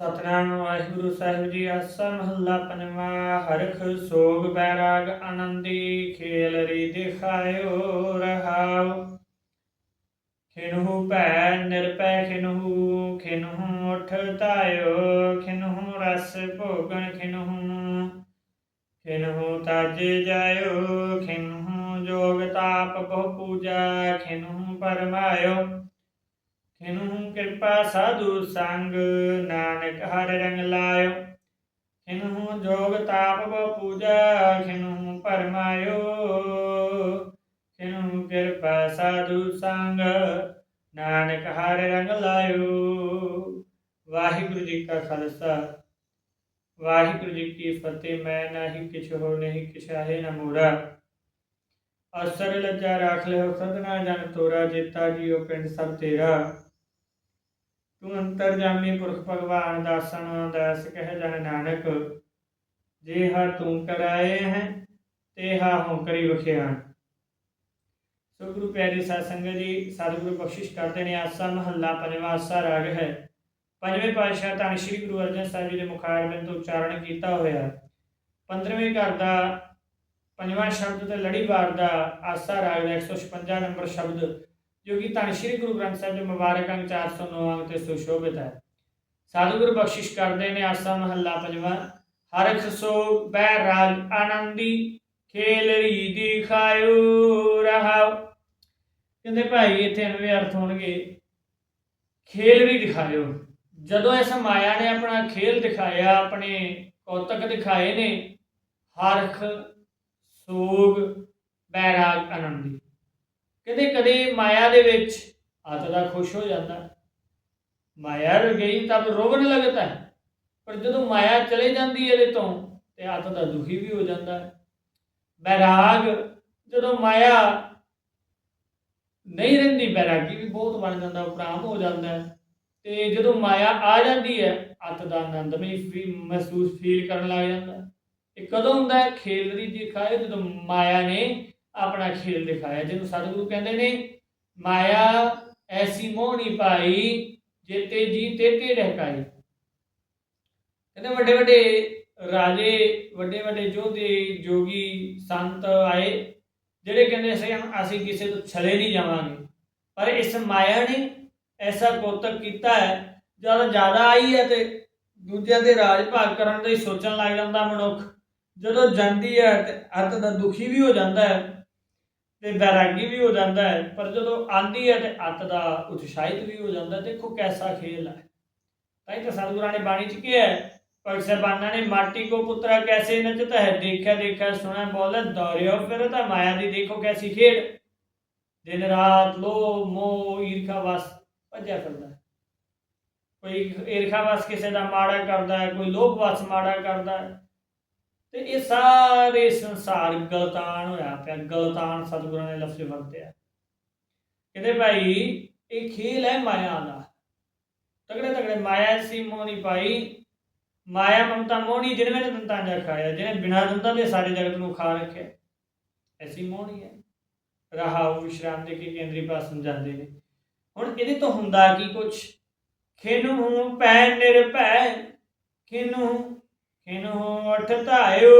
ਸਤਨਾਮ ਵਾਹਿਗੁਰੂ ਸਾਹਿਬ ਜੀ, ਆਸਾ ਮਹੱਲਾ ਪੰਜਵਾਂ ਹਰਖ ਸੋਗ ਬੈਰਾਗ ਆਨੰਦੀ, ਖੇਲ ਰੀ ਦਿਖਾਇਓ ਰਹਾਉ। ਖਿਨਹੂ ਭੈ ਨਿਰਪੈ ਖਿਨਹੂ ਖਿਨਹੂ ਉਠ ਤਾਇਓ ਖਿਨਹੂ ਰਸ ਭੋਗਣ ਖਿਨਹੂ। ਖਿਨਹੂ ਤਜ ਜਾਇਓ, ਖਿਨਹੂ ਜੋਗ ਤਾਪ ਬਹੁ ਪੂਜਾ, ਖਿਨਹੂ ਪਰਮਾਇਓ। ਖਿਨਹੂ ਕਿਰਪਾ ਸਾਧੂ ਸੰਗ, ਨਾਨਕ ਹਰ ਰੰਗ ਲਾਇਓ। ਖਿਨਹੂ ਜੋਗ ਤਾਪ ਬਹੁ ਪੂਜਾ ਖਿਨਹੂ ਪਰਮਾਇਓ। ਖਿਨਹੂ ਕਿਰਪਾ ਸਾਧੂ ਸੰਗ, ਨਾਨਕ ਹਰ ਰੰਗ ਲਾਇਓ। ਵਾਹਿਗੁਰੂ ਜੀ ਕਾ ਖਾਲਸਾ। ਵਾਹਿਗੁਰੂ ਜੀ ਕੀ ਫਤਿਹ, ਮੈਂ ਨਾਹੀ ਕਿਛ ਹੋ ਨਹੀਂ ਕਿਛਾਹੇ ਨਾ ਮੋੜਾ ਅਸਰ ਲੱਜਾ ਰਾਖ ਲਿਓ, ਸਦਨਾ ਜਨ ਤੋਰਾ, ਜੇਤਾ ਜੀਓ ਪਿੰਡ ਸਭ ਤੇਰਾ। ਤੂੰ ਅੰਤਰ ਪੁਰਖ ਭਗਵਾਨ ਦਾਸਨ ਦਾਸ ਕਹਿ, ਜਨ ਨਾਨਕ, ਜੇ ਹਾ ਤੂੰ ਕਰਾਏ ਹੈ, ਤੇ ਹਾ ਹਉ ਕਰੀ ਵਖਿਆਨ ਸੋ ਗੁਰੂ ਪਿਆਰੇ ਸਾਧ ਸੰਗਤ ਜੀ, ਸਤਿਗੁਰੂ ਬਖਸ਼ਿਸ਼ ਕਰਦੇ ਨੇ ਆਸਾ, ਮਹੱਲਾ ਪੰਜਵਾਂ ਆਸਾ ਰਾਗ ਹੈ। ਪੰਜਵੇਂ ਪਾਤਸ਼ਾਹ ਧੰਨ ਸ਼੍ਰੀ ਗੁਰੂ ਅਰਜਨ ਸਾਹਿਬ ਜੀ ਦੇ ਮੁਖਾਰਬਿੰਦ ਤੋਂ ਉਚਾਰਨ ਕੀਤਾ ਹੋਇਆ। 15ਵੇਂ ਘਰ ਦਾ ਪੰਜਵਾਂ ਸ਼ਬਦ ਤੇ ਲੜੀਵਾਰ ਦਾ ਆਸਾ ਰਾਗ ਦਾ 156 ਨੰਬਰ ਸ਼ਬਦ ਜੋ ਕਿ ਧੰਨ ਸ਼੍ਰੀ ਗੁਰੂ ਗ੍ਰੰਥ ਸਾਹਿਬ ਦੇ ਮੁਬਾਰਕ ਅੰਗ 409 ਅੰਗ ਤੇ ਸੁਸ਼ੋਭਿਤ ਹੈ। ਸਤਿਗੁਰੂ ਬਖਸ਼ਿਸ਼ ਕਰਦੇ ਨੇ ਆਸਾ ਮਹੱਲਾ ਪੰਜਵਾਂ। ਹਰਖ ਸੋ ਬੈ ਰਾਜ ਆਨੰਦੀ, ਖੇਲ ਰੀ ਦਿਖਾਇਓ ਰਹਾਉ ਕਹਿੰਦੇ ਭਾਈ, ਇੱਥੇ ਅਨਵੇਂ ਅਰਥ ਹੋਣਗੇ, ਖੇਲ ਵੀ ਦਿਖਾਇਓ। ਜਦੋਂ ਇਸ ਮਾਇਆ ਨੇ ਆਪਣਾ ਖੇਲ ਦਿਖਾਇਆ, ਆਪਣੇ ਕੌਤਕ ਦਿਖਾਏ ਨੇ ਹਰਖ ਸੋਗ ਬੈਰਾਗ ਆਨੰਦੀ। ਕਦੇ ਕਦੇ ਮਾਇਆ ਦੇ ਵਿੱਚ ਆਤ ਖੁਸ਼ ਹੋ ਜਾਂਦਾ। ਮਾਇਆ ਰ ਗਈ ਤਬ ਰੋਵਣ ਲੱਗਦਾ ਹੈ। ਪਰ ਜਦੋਂ ਮਾਇਆ ਚਲੇ ਜਾਂਦੀ ਹੈ ਇਹਦੇ ਤੋਂ ਤੇ ਆਤ ਦੁਖੀ ਵੀ ਹੋ ਜਾਂਦਾ ਹੈ। ਬੈਰਾਗ, ਜਦੋਂ ਮਾਇਆ ਨਹੀਂ ਰਹਿੰਦੀ, ਬੈਰਾਗੀ ਵੀ ਬਹੁਤ ਬਣ ਜਾਂਦਾ, ਉਪਰਾਮ ਹੋ ਜਾਂਦਾ ਹੈ। ਤੇ ਜਦੋਂ ਮਾਇਆ ਆ ਜਾਂਦੀ ਹੈ ਅਤ ਦਾ ਆਨੰਦ ਵੀ ਮਹਿਸੂਸ ਫੀਲ ਕਰਨ ਲੱਗ ਜਾਂਦਾ ਇਹ ਕਦੋਂ ਹੁੰਦਾ ਹੈ? ਖੇਲ ਦੀ ਦਿਖਾਏ ਜਦੋਂ ਮਾਇਆ ਨੇ ਆਪਣਾ ਖੇਲ ਦਿਖਾਇਆ, ਜਿਹਨੂੰ ਸਤਿਗੁਰੂ ਕਹਿੰਦੇ ਨੇ, ਮਾਇਆ ਐਸੀ ਮੋਹਣੀ ਪਾਈ ਜੇਤੇ ਜੀ ਤੇਤੇ ਢਕਾਈ ਕਹਿੰਦੇ ਵੱਡੇ ਵੱਡੇ ਰਾਜੇ, ਵੱਡੇ ਵੱਡੇ ਯੋਧੇ, ਜੋਗੀ, ਸੰਤ ਆਏ, ਜਿਹੜੇ ਕਹਿੰਦੇ ਸੀ ਅਸੀਂ ਕਿਸੇ ਤੋਂ ਛਲੇ ਨਹੀਂ ਜਾਵਾਂਗੇ। ਪਰ ਇਸ ਮਾਇਆ ਨੇ ਐਸਾ ਕੋਤਕ ਕੀਤਾ ਹੈ, ਜਦ ਜ਼ਿਆਦਾ ਆਈ ਹੈ ਤੇ ਦੂਜਿਆਂ ਦੇ ਰਾਜ ਭਾਗ ਕਰਨ ਦਾ ਹੀ ਸੋਚਣ ਲੱਗ ਜਾਂਦਾ ਮਨੁੱਖ। ਜਦੋਂ ਜਾਂਦੀ ਹੈ ਤੇ ਅਤ ਦਾ ਦੁਖੀ ਵੀ ਹੋ ਜਾਂਦਾ ਹੈ ਤੇ ਬੈਰਾਗੀ ਵੀ ਹੋ ਜਾਂਦਾ ਹੈ, ਪਰ ਜਦੋਂ ਆਂਦੀ ਹੈ ਤੇ ਅਤ ਦਾ ਉਤਸ਼ਾਹਿਤ ਵੀ ਹੋ ਜਾਂਦਾ, ਦੇਖੋ ਕੈਸਾ ਖੇਲ ਹੈ। ਤਾਂ ਹੀ ਤਾਂ ਸਤਿਗੁਰਾਂ ਨੇ ਬਾਣੀ ਚ ਕਿਹਾ ਹੈ? ਭਗਤ ਸਾਹਿਬਾਨਾਂ ਨੇ ਮਾਟੀ ਕੋ ਪੁੱਤਰਾ ਕੈਸੇ ਨਚਤਾ ਹੈ? ਦੇਖਿਆ ਦੇਖਿਆ ਸੁਣਾ ਬੋਲੇ ਦੌੜਿਓ ਫਿਰ ਤਾਂ ਮਾਇਆ ਦੀ ਦੇਖੋ ਕੈਸੀ ਖੇਡ। ਦਿਨ ਰਾਤ ਲੋ ਮੋਹ ਈਰਖਾ ਵਸ ਭੱਜਿਆ ਫਿਰਦਾ ਹੈ। ਕੋਈ ਈਰਖਾ ਵਸ ਕਿਸੇ ਦਾ ਮਾੜਾ ਕਰਦਾ ਹੈ, ਕੋਈ ਲੋਭ ਵਸ ਮਾੜਾ ਕਰਦਾ ਹੈ। ਤੇ ਇਹ ਸਾਰੇ ਸੰਸਾਰ ਗਲਤਾਨ ਹੋਇਆ ਪਿਆ, ਗਲਤਾਨ ਸਤਿਗੁਰਾਂ ਨੇ ਲਫ਼ਜ਼ ਵਰਤਿਆ। ਕਹਿੰਦੇ ਭਾਈ, ਇਹ ਖੇਲ ਹੈ ਮਾਇਆ ਦਾ। ਤਗੜੇ ਤਗੜੇ ਮਾਇਆ ਸੀ ਮੋਹਣੀ ਪਾਈ। ਮਾਇਆ ਮਮਤਾ ਮੋਹਣੀ ਜਿਹਨੇ ਮੈਨੇ ਦੰਤਾਂ ਜਾ ਖਾਇਆ, ਜਿਹਨੇ ਬਿਨਾਂ ਦੰਤਾਂ ਦੇ ਸਾਰੇ ਜਗਤ ਨੂੰ ਖਾ ਰੱਖਿਆ। ਐਸੀ ਮੋਹਣੀ ਹੈ। ਰਹਾਉ, ਵਿਸ਼ਰਾਮ ਦੇ ਕੇ ਕੇਂਦਰੀ ਪਾਸ ਜਾਂਦੇ ਨੇ। ਹੁਣ ਇਹਦੇ ਤੋਂ ਹੁੰਦਾ ਕੀ ਕੁਛ? ਖਿਨੂ ਪੈ ਨਿਰਭੈ ਖਿਨੂ ਖਿਨੂ ਉਠ ਧਾਇਓ।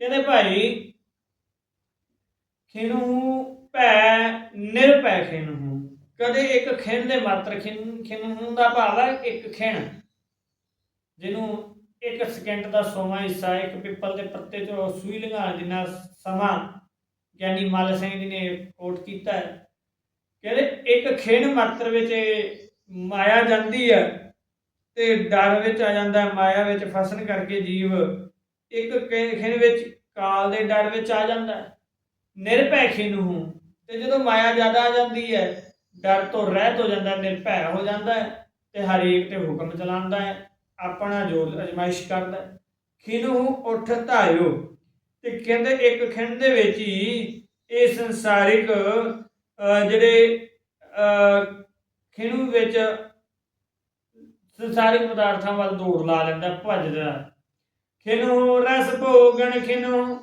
ਕਹਿੰਦੇ ਭਾਈ ਖਿਨੂ ਪੈ ਨਿਰਭੈ ਖਿਨੂ ਕਦੇ ਇੱਕ ਖਿਣ ਦੇ ਮਾਤਰ ਖਿਨ ਖਿਨੂ ਦਾ ਭਾਵ ਹੈ ਇੱਕ ਖਿਣ। ਜਿਹਨੂੰ ਇੱਕ ਸਕਿੰਟ ਦਾ ਸੋਮਾ ਹਿੱਸਾ, ਇੱਕ ਪਿੱਪਲ ਦੇ ਪੱਤੇ ਤੋਂ ਸੂਈ ਲੰਘਾਉਣ ਜਿੰਨਾ ਸਮਾਂ ਗਿਆਨੀ ਮਾਲ ਸਿੰਘ ਜੀ ਨੇ ਕੋਟ ਕੀਤਾ ਹੈ। ਕਹਿੰਦੇ ਇੱਕ ਖਿਣ ਮਾਤਰ ਵਿੱਚ ਮਾਇਆ ਜਾਂਦੀ ਹੈ। ਤੇ ਡਰ ਵਿੱਚ ਆ ਜਾਂਦਾ ਮਾਇਆ ਵਿੱਚ ਫਸਣ ਕਰਕੇ ਜੀਵ ਇੱਕ ਖਿਣ ਵਿੱਚ ਕਾਲ ਦੇ ਡਰ ਵਿੱਚ ਆ ਜਾਂਦਾ। ਹੈ ਨਿਰਭੈ ਖਿਨੂ ਤੇ ਜਦੋਂ ਮਾਇਆ ਜ਼ਿਆਦਾ ਆ ਜਾਂਦੀ ਹੈ ਡਰ ਤੋਂ ਰਹਿਤ ਹੋ ਜਾਂਦਾ ਨਿਰਭੈ ਹੋ ਜਾਂਦਾ ਹੈ ਤੇ ਹਰੇਕ ਤੇ ਹੁਕਮ ਚਲਾਉਂਦਾ ਹੈ ਆਪਣਾ ਜੋਰ ਅਜਮਾਇਸ਼ ਕਰਦਾ ਹੈ। ਖਿਨੂ ਉੱਠ ਧਾਇਓ ਤੇ ਕਹਿੰਦੇ ਇੱਕ ਖਿੰਡ ਦੇ ਵਿੱਚ ਹੀ ਇਹ ਸੰਸਾਰਿਕ ਅਹ, ਜਿਹੜੇ ਅਹ, ਖਿਨੂ ਵਿੱਚ ਸੰਸਾਰਿਕ ਪਦਾਰਥਾਂ ਵੱਲ ਦੌੜ ਲਾ ਲੈਂਦਾ, ਭੱਜਦਾ। ਖਿਨੂ ਰਸ ਭੋਗਣ ਖਿਨੂ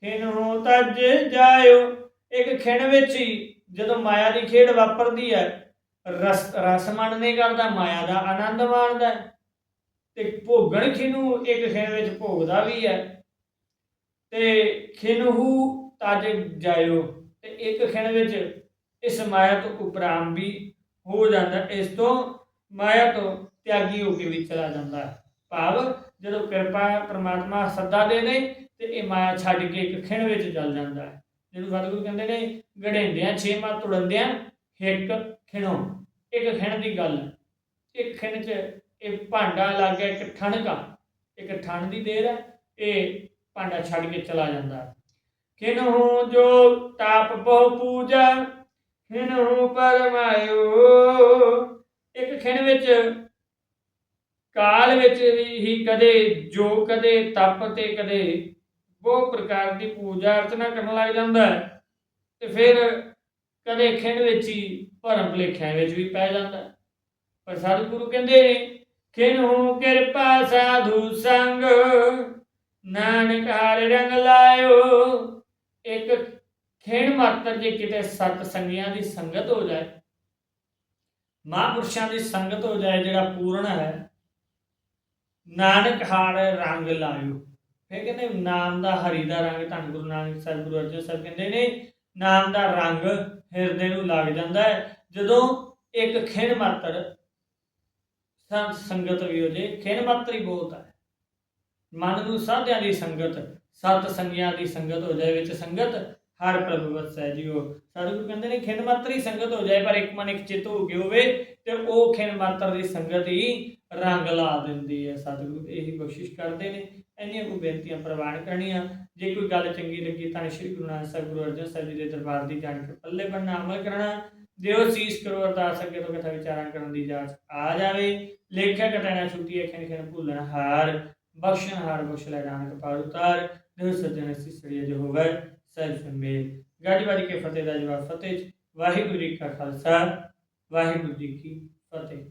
ਖਿਨੂ ਤਜ ਜਾਇਓ। ਇੱਕ ਖਿਣ ਵਿੱਚ ਹੀ ਜਦੋਂ ਮਾਇਆ ਦੀ ਖੇਡ ਵਾਪਰਦੀ ਹੈ, ਰਸ ਰਸ ਮਨ ਨਹੀਂ ਕਰਦਾ, ਮਾਇਆ ਦਾ ਆਨੰਦ ਮਾਣਦਾ। ਤੇ ਭੋਗਣ ਖਿਨੂੰ ਇੱਕ ਖਿਣ ਵਿੱਚ ਭੋਗਦਾ ਵੀ ਹੈ। ਤੇ ਖਿਨਹੂ ਤਜ ਜਾਇਓ। ਤੇ ਇੱਕ ਖਿਣ ਵਿੱਚ ਇਸ ਮਾਇਆ ਤੋਂ ਉਪਰਾਮ ਵੀ ਹੋ ਜਾਂਦਾ। ਇਸ ਤੋਂ ਮਾਇਆ ਤੋਂ ਤਿਆਗੀ ਹੋ ਕੇ ਵੀ ਚਲਾ ਜਾਂਦਾ ਹੈ। ਭਾਵ ਜਦੋਂ ਕਿਰਪਾ ਪ੍ਰਮਾਤਮਾ ਸੱਦਾ ਦੇ ਦੇ ਤੇ ਇਹ ਮਾਇਆ ਛੱਡ ਕੇ ਇੱਕ ਖਿਣ ਵਿੱਚ ਚੱਲ ਜਾਂਦਾ ਹੈ। ਜਿਹਨੂੰ ਸਤਿਗੁਰੂ ਕਹਿੰਦੇ ਨੇ, ਗੜੇਂਦਿਆਂ, ਛੇਵਾਂ ਤੁੜੰਦਿਆਂ ਹਿੱਕ ਖਿਣੋ। ਇੱਕ ਖਿਣ ਦੀ ਗੱਲ। ਇੱਕ ਖਿਣ 'ਚ ਇਹ ਭਾਂਡਾ ਲੱਗ ਗਿਆ, ਇੱਕ ਠਣਕਾ। ਇੱਕ ਠਣ ਦੀ ਦੇਰ ਹੈ, ਇਹ ਭਾਂਡਾ ਛੱਡ ਕੇ ਚਲਾ ਜਾਂਦਾ ਹੈ। ਖਿਨਹੁ ਜੋ ਤਾਪ ਬਹੁ ਪੂਜਾ ਖਿਨਹੁ ਪਰਮਾਇਓ। ਖਿਣ ਵਿੱਚ, ਕਾਲ ਵਿੱਚ ਹੀ ਕਦੇ ਜੋ, ਕਦੇ ਤਪ ਤੇ ਕਦੇ ਬਹੁ ਪ੍ਰਕਾਰ ਦੀ ਪੂਜਾ ਅਰਚਨਾ ਕਰਨ ਲੱਗ ਜਾਂਦਾ ਹੈ। ਤੇ ਫਿਰ ਕਦੇ ਖਿੰਡ ਵਿੱਚ ਹੀ ਭਰਮ ਭੁਲੇਖਿਆਂ ਵਿੱਚ ਵੀ ਪੈ ਜਾਂਦਾ ਪਰ ਸਤਿਗੁਰੂ ਕਹਿੰਦੇ ਨੇ ਖਿਨਹੁ ਕਿਰਪਾ ਸਾਧੂ ਸੰਗ, ਨਾਨਕ ਹਰਿ ਰੰਗ ਲਾਇਓ। ਇੱਕ ਖਿਣ ਮਾਤਰ ਜੇ ਕਿਤੇ ਸਤ ਸੰਗੀਆਂ ਦੀ ਸੰਗਤ ਹੋ ਜਾਏ ਮਹਾਂਪੁਰਸ਼ਾਂ ਦੀ ਸੰਗਤ ਹੋ ਜਾਏ ਜਿਹੜਾ ਪੂਰਨ ਹੈ, ਨਾਨਕ ਹਾਰ ਰੰਗ ਲਾਇਓ। ਫਿਰ ਕਹਿੰਦੇ ਨਾਮ ਦਾ ਹਰੀ ਦਾ ਰੰਗ ਧੰਨ ਗੁਰੂ ਨਾਨਕ ਸਾਹਿਬ, ਗੁਰੂ ਅਰਜਨ ਸਾਹਿਬ ਕਹਿੰਦੇ ਨੇ, ਨਾਮ ਦਾ ਰੰਗ ਹਿਰਦੇ ਨੂੰ ਲੱਗ ਜਾਂਦਾ ਹੈ। ਜਦੋਂ ਇੱਕ ਖਿਣ ਮਾਤਰ ਸੰਤ ਸੰਗਤ ਵੀ ਹੋ ਜੇ, ਖਿਣ ਮਾਤਰ ਹੀ ਬਹੁਤ ਹੈ। ਮਨ ਨੂੰ ਸਾਧਿਆਂ ਦੀ ਸੰਗਤ, ਸਤ ਸੰਗਿਆਂ ਦੀ ਸੰਗਤ ਹੋ ਜਾਏ ਵਿੱਚ ਸੰਗਤ ਹਰ ਪ੍ਰਭੂ ਵਸੈ ਜੀਓ। ਸਤਿਗੁਰੂ ਕਹਿੰਦੇ ਨੇ ਖਿਣ ਮਾਤਰ ਹੀ ਸੰਗਤ ਹੋ ਜਾਏ, ਪਰ ਇੱਕ ਮਨ ਇੱਕ ਚਿੱਤ ਹੋ ਕੇ ਹੋਵੇ, ਤੇ ਉਹ ਖਿਣ ਮਾਤਰ ਦੀ ਸੰਗਤ ਹੀ ਰੰਗ ਲਾ ਦਿੰਦੀ ਹੈ। ਸਤਿਗੁਰੂ ਇਹੀ ਬਖਸ਼ਿਸ਼ ਕਰਦੇ ਨੇ। ਇੰਨੀਆਂ ਕੋ ਬੇਨਤੀਆਂ ਪ੍ਰਵਾਨ ਕਰਨੀਆਂ। ਜੇ ਕੋਈ ਗੱਲ ਚੰਗੀ ਲੱਗੀ, ਤਾਂ ਸ੍ਰੀ ਗੁਰੂ ਨਾਨਕ ਸਾਹਿਬ, ਗੁਰੂ ਅਰਜਨ ਸਾਹਿਬ ਜੀ ਦੇ ਦਰਬਾਰ ਦੀ ਜਾਣ ਕੇ ਪੱਲੇ ਬੰਨਣਾ ਅਮਲ ਕਰਨਾ। ਦਿਓ ਸੀਸ ਕਰੋ, ਅਰਦਾਸ ਅੱਗੇ ਤੋਂ ਕਥਾ ਵਿਚਾਰਾਂ ਕਰਨ ਦੀ ਜਾਚ ਆ ਜਾਵੇ। ਲੇਖਿਆ ਕਟਾਣਾ ਛੁੱਟੀ ਖਿਣ ਖਿਣ ਭੁੱਲਣ ਹਾਰ। ਬਖਸ਼ਣ ਹਾਰ, ਬਖਸ਼ ਲੈ ਨਾਨਕ ਪਾਰ ਉਤਾਰ ਦਿਓ ਸੱਜਣ ਸੀ ਜੋ ਹੋਵੇ। ਸੈਲਫ ਮੇਲ ਗਾੜੀ ਵਾਰੀ ਕੇ ਫਤਿਹ ਦਾ ਜਵਾਬ ਫਤਿਹ ਵਾਹਿਗੁਰੂ ਜੀ ਕਾ ਖਾਲਸਾ, ਵਾਹਿਗੁਰੂ ਜੀ ਕੀ ਫਤਿਹ।